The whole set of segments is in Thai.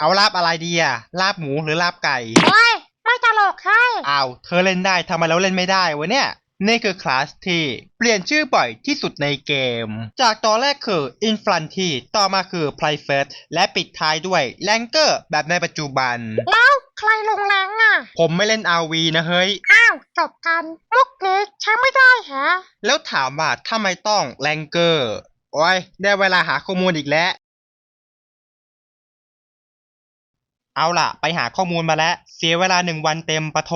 เอาลาบอะไรดีอะลาบหมูหรือลาบไก่ โอ้ยไม่ตลกให้อ้าวเธอเล่นได้ทำไมเราเล่นไม่ได้วะเนี่ย นี่คือคลาสที่เปลี่ยนชื่อบ่อยที่สุดในเกม จากตอนแรกคือ Inflanty ต่อมาคือ Private และปิดท้ายด้วย Ranger แบบในปัจจุบัน แล้วใครลงแรงอะ ผมไม่เล่น RV นะเฮ้ย อ้าวจบกันมุกนี้ใช้ไม่ได้ฮะ แล้วถามว่าทำไมต้อง Ranger โอ้ยได้เวลาหาข้อมูลอีกแล้ว เอาล่ะ ไปหาข้อมูลมาแล้ว เสียเวลาหนึ่งวันเต็มปะโถ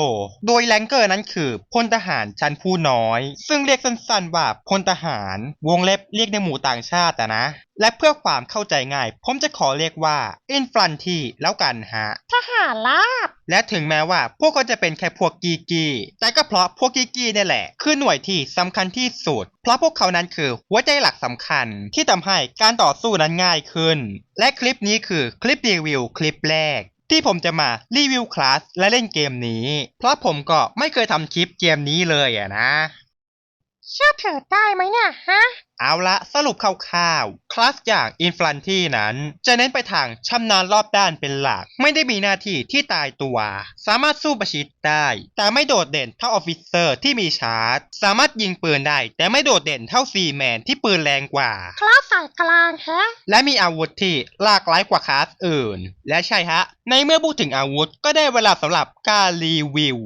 โดยแรงเกอร์นั้นคือพลทหารชั้นผู้น้อย ซึ่งเรียกสั้นๆว่าพลทหาร วงเล็บเรียกในหมู่ต่างชาติอะนะ และเพื่อความเข้าใจง่าย ผมจะขอเรียกว่าอินฟลันทีแล้วกันฮะ ทหารลาบ และถึงแม้ว่าพวกเขาจะเป็นแค่พวกกีกีแต่ก็เพราะพวกกีกีเนี่ยแหละ คือหน่วยที่สำคัญที่สุด เพราะพวกเขานั้นคือหัวใจหลักสำคัญ ที่ทำให้การต่อสู้นั้นง่ายขึ้น และคลิปนี้คือคลิปรีวิวคลิปแรก ที่ผมจะมารีวิวคลาสและเล่นเกมนี้ เพราะผมก็ไม่เคยทำคลิปเกมนี้เลยอะนะ เชื่อถือได้ไหมเนี่ยฮะ เอาละสรุปคร่าวๆ คลาสอย่างอินฟลันที่นั้น จะเน้นไปทางชำนาญรอบด้านเป็นหลัก ไม่ได้มีหน้าที่ที่ตายตัว สามารถสู้ประชิดได้ แต่ไม่โดดเด่นเท่าออฟฟิเซอร์ที่มีชาร์จ สามารถยิงปืนได้ แต่ไม่โดดเด่นเท่าซีแมนที่ปืนแรงกว่า คลาสสายกลางฮะ และมีอาวุธที่หลากหลายกว่าคลาสอื่น และใช่ฮะ ในเมื่อพูดถึงอาวุธก็ได้เวลาสำหรับการรีวิว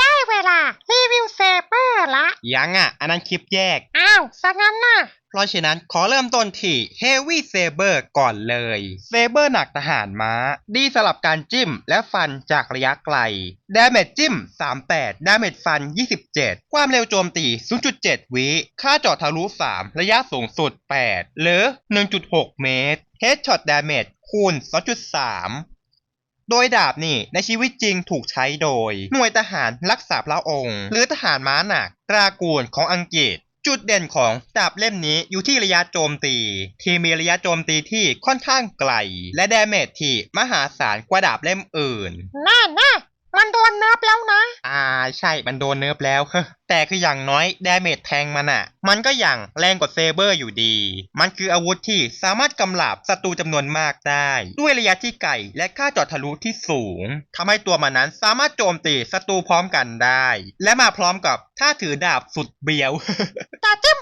ได้ เวลา รีวิวเซเบอร์ละ ยังอะ อันนั้นคลิปแยก อ้าวซะงั้นน่ะ เพราะฉะนั้นขอเริ่มต้นที่ Heavy Saber ก่อนเลย Saber หนักทหารม้า ดีสำหรับการจิ้มและฟันจากระยะไกล Damage จิ้ม 38 Damage ฟัน 27 ความเร็วโจมตี 0.7 วิ ค่าเจาะทะลุ 3 ระยะสูงสุด 8 หรือ 1.6 เมตร Headshot Damage คูณ 2.3 โดยดาบนี่ในชีวิตจริงถูกใช้โดย หน่วยทหารรักษาพระองค์ หรือทหารม้าหนักตรากูลของอังกฤษจุดเด่นของดาบเล่มนี้อยู่ที่ระยะโจมตี ที่มีระยะโจมตีที่ค่อนข้างไกล และดาเมจที่มหาศาลกว่าดาบเล่มอื่น น่าน่ มันโดนเนิร์ฟแล้วนะ อ่าใช่มันโดนเนิร์ฟแล้วแต่คืออย่างน้อยดาเมจแทงมันอะมันก็อย่างแรงกว่าเซเบอร์อยู่ดี มันคืออาวุธที่สามารถกำราบศัตรูจำนวนมากได้ ด้วยระยะที่ไกลและค่าเจอดทะลุที่สูงทำให้ตัวมันนั้นสามารถโจมตีศัตรูพร้อมกันได้ และมาพร้อมกับท่าถือดาบสุดเบียว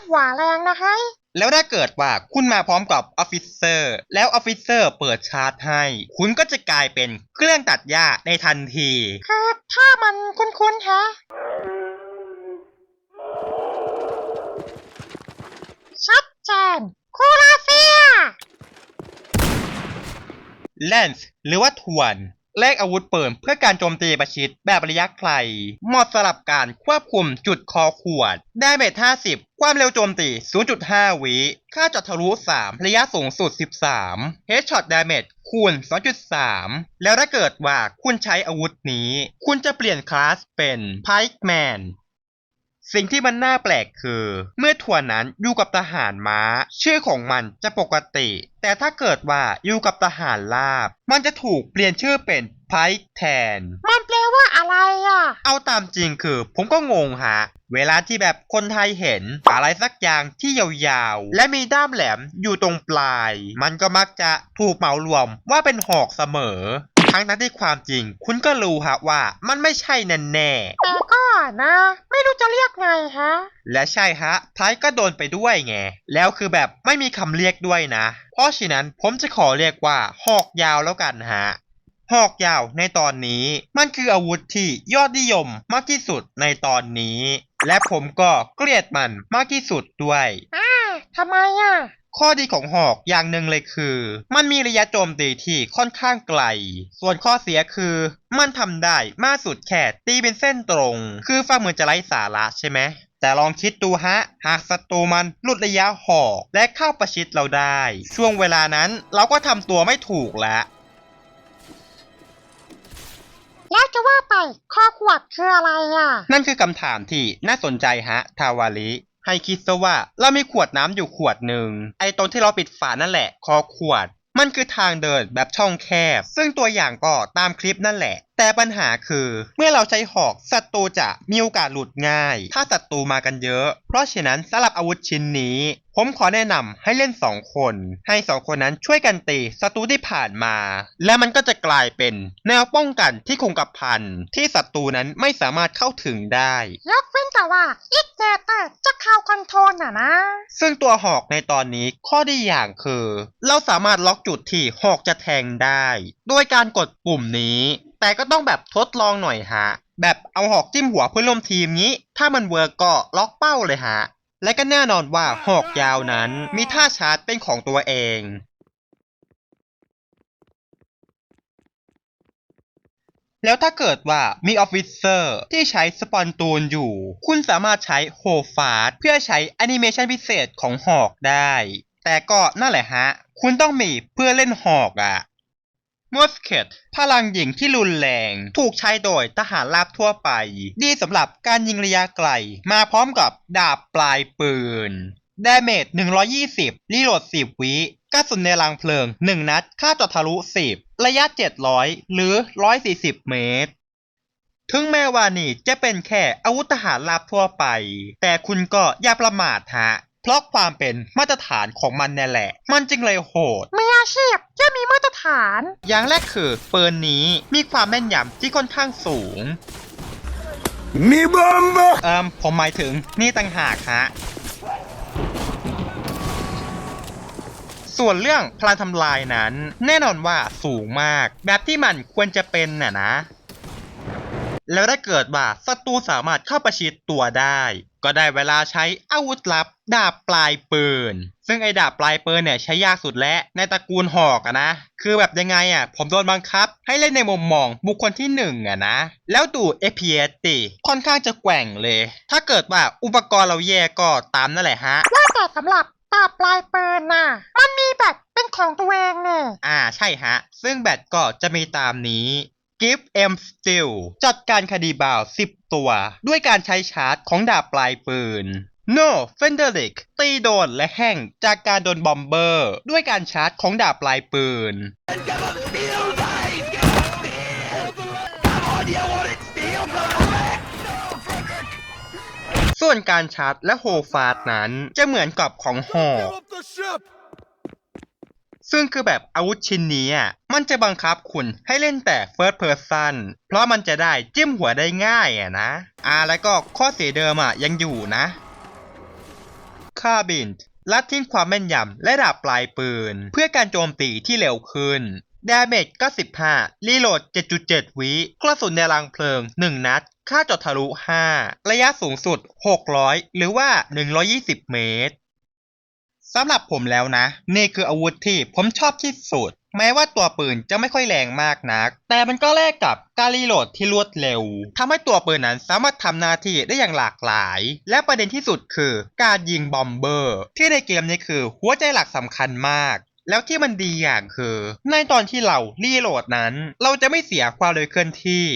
หัวแรงนะเฮ้ยแล้วถ้าเกิดว่าคุณมาพร้อมกับออฟฟิเซอร์แล้วออฟฟิเซอร์เปิดชาร์จให้ คุณก็จะกลายเป็นเครื่องตัดหญ้าในทันทีคือถ้ามันคุ้นๆฮะชัดเจนคูลาเซียแลนส์หรือว่าทวน แลกอาวุธปืนเพื่อการโจมตีประชิดแบบระยะไกลเหมาะสำหรับการควบคุมจุดคอขวด ได้เมจ50 ความเร็วโจมตี 0.5 วิ ค่าจัดทะลุ 3 ระยะสูงสุด 13 Headshot Damage คูณ 2.3 แล้วถ้าเกิดว่าคุณใช้อาวุธนี้ คุณจะเปลี่ยนคลาสเป็น Pikeman สิ่งที่มันน่าแปลกคือ เมื่อทวนนั้นอยู่กับทหารม้า ชื่อของมันจะปกติ แต่ถ้าเกิดว่าอยู่กับทหารลาบ มันจะถูกเปลี่ยนชื่อเป็นไพแทน มันแปลว่าอะไรอะ เอาตามจริงคือ ผมก็งงฮะ เวลาที่แบบคนไทยเห็นอะไรสักอย่างที่ยาวๆ และมีด้ามแหลมอยู่ตรงปลาย มันก็มักจะถูกเหมารวมว่าเป็นหอกเสมอ ทั้งนั้นที่ความจริง คุณก็รู้ฮะว่ามันไม่ใช่แน่ๆแต่ก็ นะ ไม่รู้จะเรียกไงฮะ และใช่ฮะไพร์ก็โดนไปด้วยไง แล้วคือแบบไม่มีคำเรียกด้วยนะ เพราะฉะนั้นผมจะขอเรียกว่าหอกยาวแล้วกันฮะหอกยาวในตอนนี้ มันคืออาวุธที่ยอดนิยมมากที่สุดในตอนนี้ และผมก็เกลียดมันมากที่สุดด้วยอ่าทำไมอะ ข้อดีของหอกอย่างหนึ่งเลยคือ มันมีระยะโจมตีที่ค่อนข้างไกล ส่วนข้อเสียคือ มันทำได้มากสุดแค่ตีเป็นเส้นตรง คือฟังเหมือนจะไร้สาระใช่ไหมแต่ลองคิดดูฮะ หากศัตรูมันหลุดระยะหอกและเข้าประชิดเราได้ ช่วงเวลานั้นเราก็ทำตัวไม่ถูกแล้วแล้วจะว่าไปข้อขวดคืออะไรอะ นั่นคือคำถามที่น่าสนใจฮะ ทาวาลิ ให้คิดซะว่าเรามีขวดน้ำอยู่ขวดหนึ่งไอ้ตรงที่เราปิดฝานั่นแหละ คอขวด มันคือทางเดินแบบช่องแคบ ซึ่งตัวอย่างก็ตามคลิปนั่นแหละ แต่ปัญหาคือ เมื่อเราใช้หอกศัตรูจะมีโอกาสหลุดง่าย ถ้าศัตรูมากันเยอะ เพราะฉะนั้นสำหรับอาวุธชิ้นนี้ ผมขอแนะนำให้เล่น 2 คน ให้ 2 คนนั้นช่วยกันตีศัตรูที่ผ่านมา และมันก็จะกลายเป็นแนวป้องกันที่คงกระพันที่ศัตรูนั้นไม่สามารถเข้าถึงได้ ยกเว้นแต่ว่าอีกเจเตอร์จะเข้าคอนโทรลน่ะนะ ซึ่งตัวหอกในตอนนี้ข้อดีอย่างคือ เราสามารถล็อกจุดที่หอกจะแทงได้ โดยการกดปุ่มนี้ แต่ก็ต้องแบบทดลองหน่อยฮะ แบบเอาหอกจิ้มหัวเพื่อนร่วมทีมนี้ ถ้ามันเวิร์กก็ล็อกเป้าเลยฮะ และก็แน่นอนว่าหอกยาวนั้นมีท่าชาร์จเป็นของตัวเอง แล้วถ้าเกิดว่ามีออฟฟิเซอร์ที่ใช้สปอนตูนอยู่ คุณสามารถใช้โฮฟาสเพื่อใช้แอนิเมชันพิเศษของหอกได้ แต่ก็นั่นแหละฮะ คุณต้องมีเพื่อเล่นหอกอะ่ะ มอสเ e ตพลังยิงที่รุนแรง ถูกใช้โดยทหารราบทั่วไป ดีสำหรับการยิงระยะไกล มาพร้อมกับดาบปลายปืนดาเมจ120 รีโหลด 10 วิกระสุนในรางเพลิง 1 นัด ค่าจอทะลุ 10 ระยะ 700 หรือ 140 เมตร ถึงแม้ว่านี่จะเป็นแค่อาวุธทหารราบทั่วไป แต่คุณก็อย่าประมาทฮะ ราะความเป็นมาตรฐานของมันเนี่ยแหละ มันจึงเลยโหดมืออาชีพจะมีมาตรฐาน อย่างแรกคือปืนนี้มีความแม่นยำที่ค่อนข้างสูง Mi bomba! เอิมผมหมายถึงนี่ต่างหากฮะส่วนเรื่องพลังทำลายนั้น แน่นอนว่าสูงมาก แบบที่มันควรจะเป็นน่ะนะ แล้วถ้าเกิดว่าศัตรูสามารถเข้าประชิดตัวได้ ก็ได้เวลาใช้อาวุธลับดาบปลายปืน ซึ่งไอ้ดาบปลายปืนเนี่ยใช้ยากสุดแล้วในตระกูลหอกอะนะ คือแบบยังไงอะผมโดนบังคับ ให้เล่นในมุมมองบุคคลที่หนึ่งอะนะ แล้วดู FPS ติค่อนข้างจะแกว่งเลย ถ้าเกิดว่าอุปกรณ์เราแย่ก็ตามนั่นแหละฮะว่าแต่สำหรับตาปลายปืนน่ะ มันมีแบบเป็นของตัวเองเนี่ยอ่าใช่ฮะ ซึ่งแบตก็จะมีตามนี้ Give M Steel จัดการคดีบาว 10 ตัว ด้วยการใช้ชาร์จของดาบปลายปืน No Fenderic ตีโดนและแห้งจากการโดนบอมเบอร์ ด้วยการชาร์จของดาบปลายปืน ส่วนการชาร์จและโฮฟาสนั้นจะเหมือนกับของหอก ซึ่งคือแบบอาวุธชิ้นนี้อะมันจะบังคับคุณให้เล่นแต่ First Person เพราะมันจะได้จิ้มหัวได้ง่ายอะนะอ่าแล้วก็ข้อเสียเดิมอะยังอยู่นะคาบินลัดทิ้งความแม่นยำและดาบปลายปืน เพื่อการโจมตีที่เร็วขึ้นดาเมจ95รีโหลด 7.7 วิกระสุนในรังเพลิง 1 นัด ค่าเจดทะลุ 5 ระยะสูงสุด 600 หรือว่า 120 เมตร สำหรับผมแล้วนะ นี่คืออาวุธที่ผมชอบที่สุด แม้ว่าตัวปืนจะไม่ค่อยแรงมากนัก แต่มันก็แลกกับการรีโหลดที่รวดเร็วทำให้ตัวปืนนั้นสามารถทำหน้าที่ได้อย่างหลากหลาย และประเด็นที่สุดคือการยิงบอมเบอร์ ที่ในเกมนี้คือหัวใจหลักสำคัญมากแล้วที่มันดีอย่างคือ ในตอนที่เรารีโหลดนั้น เราจะไม่เสียความเร็วเคลื่อนที่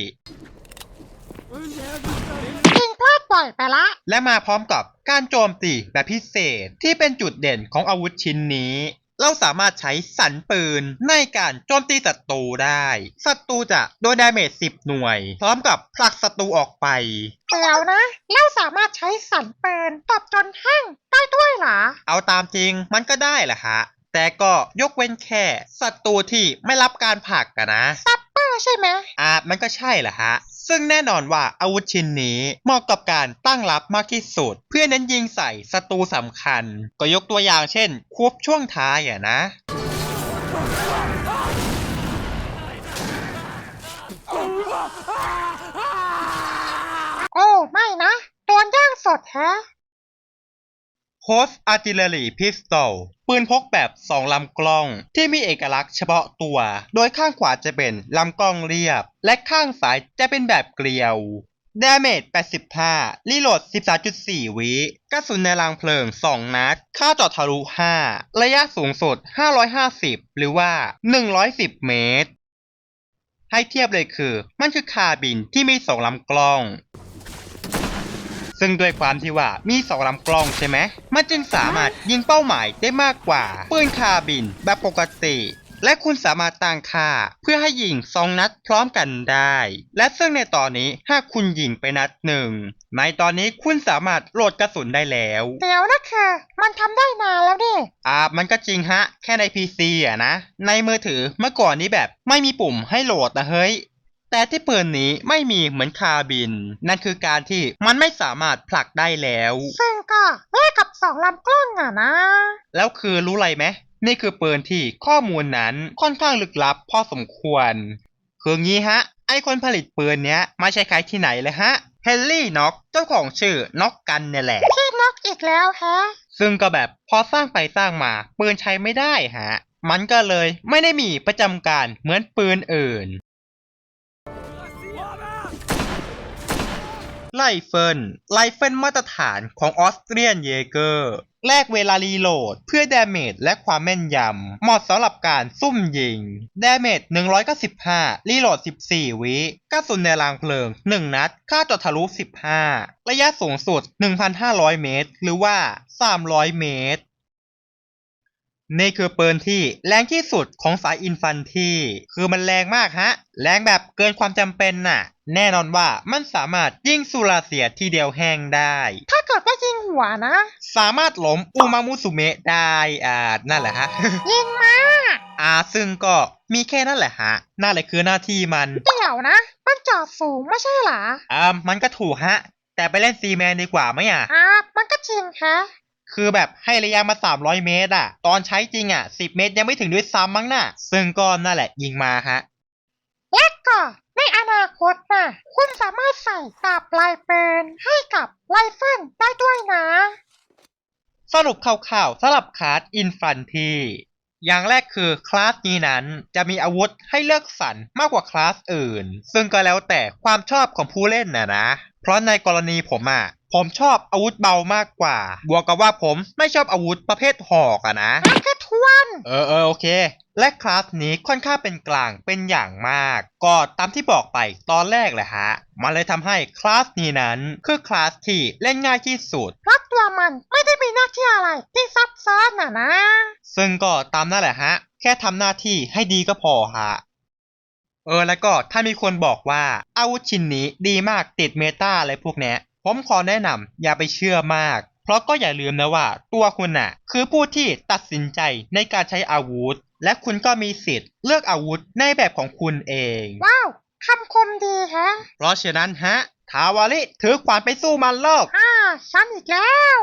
ยิงพลาดบ่อยไปละ และมาพร้อมกับการโจมตีแบบพิเศษที่เป็นจุดเด่นของอาวุธชิ้นนี้ เราสามารถใช้สันปืนในการโจมตีศัตรูได้ ศัตรูจะโดนดาเมจ10 หน่วย พร้อมกับผลักศัตรูออกไป เดี๋ยวนะแล้วสามารถใช้สันปืนตบจนแห้งได้ด้วยเหรอ เอาตามจริงมันก็ได้แหละฮะ แต่ก็ยกเว้นแค่ศัตรูที่ไม่รับการผลักอะนะ ซัปเปอร์ใช่ไหม อ่ามันก็ใช่แหละฮะ ซึ่งแน่นอนว่าอาวุธชิ้นนี้เหมาะกับการตั้งรับมากที่สุด เพื่อเน้นยิงใส่ศัตรูสำคัญ ก็ยกตัวอย่างเช่นควบช่วงท้ายอะนะโอ้ไม่นะ โดนย่างสดแฮะ Host Artillery Pistol ปืนพกแบบ2ลำกล้อง ที่มีเอกลักษณ์เฉพาะตัว โดยข้างขวาจะเป็นลำกล้องเรียบ และข้างซ้ายจะเป็นแบบเกลียว d a m a g 85รีโหลด 13.4 วิกระสุนในรางเพลิง 2 นัด ค่าจอดทะลุ 5 ระยะสูงสุด 550 หรือว่า 110 เมตร ให้เทียบเลยคือ มันคือคาบินที่มี 2 ลำกล้อง ซึ่งด้วยความที่ว่ามีสองลำกล้องใช่ไหมมันจึงสามารถยิงเป้าหมายได้มากกว่าปืนคาร์บินแบบปกติ และคุณสามารถตั้งค่าเพื่อให้ยิงสองนัดพร้อมกันได้ และซึ่งในตอนนี้หากคุณยิงไปนัดหนึ่งในตอนนี้คุณสามารถโหลดกระสุนได้แล้วเดี๋ยวนะคือมันทำได้นานแล้วดิอ่ามันก็จริงฮะ แค่ใน PC อะนะ ในมือถือเมื่อก่อนนี้แบบไม่มีปุ่มให้โหลดนะเฮ้ย แต่ที่ปืนนี้ไม่มีเหมือนคาบิน นั่นคือการที่มันไม่สามารถผลักได้แล้ว ซึ่งก็แลกกับสองลำกล้องอะนะ แล้วคือรู้อะไรไหมนี่คือปืนที่ข้อมูลนั้นค่อนข้างลึกลับพอสมควร คืองี้ฮะ ไอคนผลิตปืนเนี้ยไม่ใช่ใครที่ไหนเลยฮะเฮนรี่น็อกเจ้าของชื่อน็อกกันเนี่ยแหละพี่นกอีกแล้วแฮะ ซึ่งก็แบบพอสร้างไปสร้างมาปืนใช้ไม่ได้ฮะ มันก็เลยไม่ได้มีประจำการเหมือนปืนอื่น ไลเฟิลไลเฟิลมาตรฐานของออสเตรียนเยเกอร์แลกเวลารีโหลดเพื่อดาเมจและความแม่นยำ เหมาะสำหรับการซุ่มยิง ดาเมจ 195 รีโหลด 14 วิกระสุนในรางเพลิง 1 นัด ค่าจอดทะลุ 15 ระยะสูงสุด 1,500 เมตร หรือว่า 300 เมตร นี่คือปืนที่แรงที่สุดของสายอินฟันทีคือมันแรงมากฮะ แรงแบบเกินความจำเป็นน่ะ แน่นอนว่ามันสามารถยิงสุราเสียทีเดียวแห้งได้ ถ้าเกิดว่ายิงหัวนะ สามารถล้มอูมามุสุเมะได้ อ่า นั่นแหละฮะ ยิงมา อ่า ซึ่งก็มีแค่นั้นแหละฮะ นั่นแหละคือหน้าที่มัน เดี๋ยวนะ มันจอดสูงไม่ใช่เหรออ่ามันก็ถูกฮะ แต่ไปเล่นซีแมนดีกว่าไหมอะอ่ามันก็จริงแฮะ คือแบบให้ระยะมา 300 เมตรอะตอนใช้จริงอะ10 เมตรยังไม่ถึงด้วยซ้ำมั้งน่ะ ซึ่งก็นั่นแหละยิงมาฮะ และก็ในอนาคตน่ะคุณสามารถใส่ดาบลายปืนให้กับไรเฟิลได้ด้วยนะ สรุปคร่าวๆสำหรับคลาสอินฟันทีอย่างแรกคือคลาสนี้นั้นจะมีอาวุธให้เลือกสรรมากกว่าคลาสอื่น ซึ่งก็แล้วแต่ความชอบของผู้เล่นนะนะ เพราะในกรณีผมอะ ผมชอบอาวุธเบามากกว่า บวกกับว่าผมไม่ชอบอาวุธประเภทหอกอะนะนั่นคือทวนเออเออโอเค และคลาสนี้ค่อนข้างเป็นกลางเป็นอย่างมาก ก็ตามที่บอกไปตอนแรกแหละฮะ มันเลยทำให้คลาสนี้นั้น คือคลาสที่เล่นง่ายที่สุด เพราะตัวมันไม่ได้มีหน้าที่อะไรที่ซับซ้อนน่ะนะ ซึ่งก็ตามนั่นแหละฮะ แค่ทำหน้าที่ให้ดีก็พอฮะเออแล้วก็ถ้ามีคนบอกว่าอาวุธชิ้นนี้ดีมากติดเมตาอะไรพวกเนี้ย ผมขอแนะนำอย่าไปเชื่อมาก เพราะก็อย่าลืมนะว่า ตัวคุณน่ะ คือผู้ที่ตัดสินใจในการใช้อาวุธ และคุณก็มีสิทธิ์เลือกอาวุธในแบบของคุณเอง ว้าวคำคมดีแฮะ เพราะฉะนั้นฮะทาวาริถือขวานไปสู้มันโลกอ่าฉันอีกแล้ว